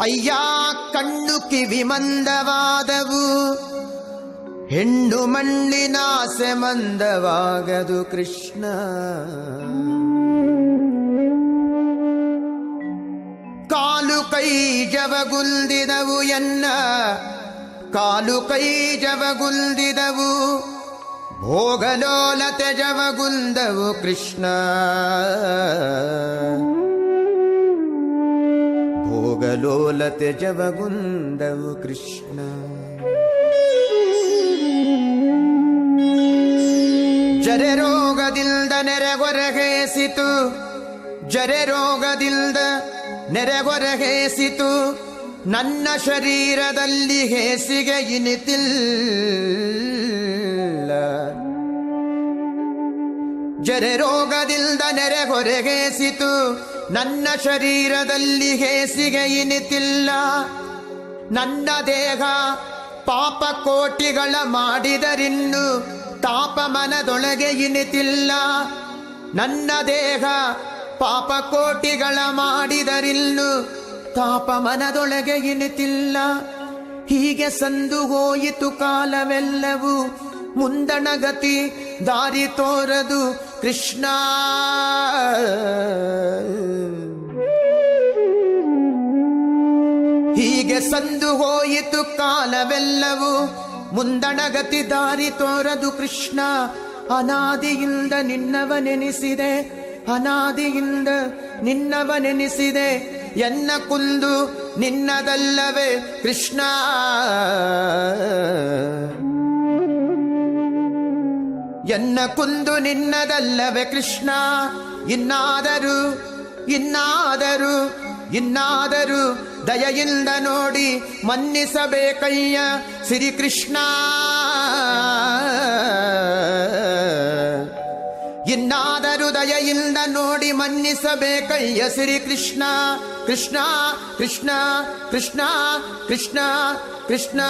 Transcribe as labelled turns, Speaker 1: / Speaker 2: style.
Speaker 1: ಅಯ್ಯ, ಕಣ್ಣು ಕಿವಿ ಮಂದವಾದವು. ಹೆಣ್ಣು ಮಣ್ಣಿನಾಸೆ ಮಂದವಾಗದು ಕೃಷ್ಣ. ಕಾಲು ಕೈ ಜವಗುಲ್ದಿದವು ಎನ್ನ. ಕಾಲು ಕೈ ಜವಗುಲ್ದಿದವು. ಭೋಗಲೋಲತೆ ಜವಗುಲ್ದವು ಕೃಷ್ಣ. ಭೋಗಲೋಲತೆ ಜವಗುಂದವು ಕೃಷ್ಣ. ಜರೆ ರೋಗದಿಲ್ದ ನೆರೆಗೊರಗೇಸಿತು ಜರೆ ರೋಗದಿಲ್ದ ನೆರೆಗೊರಗೇಸಿತು ನನ್ನ ಶರೀರದಲ್ಲಿ ಹೇಸಿಗೆ ಇನಿತಿಲ್ಲ. ಜರೆ ರೋಗದಿಲ್ದ ನೆರೆಗೊರೆಗೇಸಿತು ನನ್ನ ಶರೀರದಲ್ಲಿ ಹೇಸಿಗೆ ಇನಿತಿಲ್ಲ ನನ್ನ ದೇಹ ಪಾಪ ಕೋಟಿಗಳ ಮಾಡಿದರಿನ್ನು ತಾಪಮನದೊಳಗೆ ಇನಿತಿಲ್ಲ ನನ್ನ ದೇಹ ಪಾಪ ಕೋಟಿಗಳ ಮಾಡಿದರಿನ್ನು ತಾಪಮನದೊಳಗೆ ಇನಿತಿಲ್ಲ ಹೀಗೆ ಸಂದು ಹೋಯಿತು ಕಾಲವೆಲ್ಲವೂ. ಮುಂದಣಗತಿ ದಾರಿ ತೋರದು. ಕೃಷ್ಣ. ಹೀಗೆ ಸಂದು ಹೋಯಿತು ಕಾಲವೆಲ್ಲವೂ. ಮುಂದಣಗತಿ ದಾರಿ ತೋರದು ಕೃಷ್ಣ. ಅನಾದಿಯಿಂದ ನಿನ್ನವ ನೆನೆಸಿದೆ ಅನಾದಿಯಿಂದ ನಿನ್ನವ ನೆನೆಸಿದೆ ಎನ್ನ ಕುಂದು ನಿನ್ನದಲ್ಲವೇ ಕೃಷ್ಣ. ಎನ್ನ ಕುಂದು ನಿನ್ನದಲ್ಲವೇ ಕೃಷ್ಣ? ಇನ್ನಾದರೂ ಇನ್ನಾದರೂ ಇನ್ನಾದರೂ ದಯೆಯಿಂದ ನೋಡಿ ಮನ್ನಿಸಬೇಕಯ್ಯ ಶ್ರೀಕೃಷ್ಣ. ಇನ್ನಾದರೂ ದಯೆಯಿಂದ ನೋಡಿ ಮನ್ನಿಸಬೇಕಯ್ಯ ಶ್ರೀಕೃಷ್ಣ. ಕೃಷ್ಣ ಕೃಷ್ಣ ಕೃಷ್ಣ ಕೃಷ್ಣ ಕೃಷ್ಣ.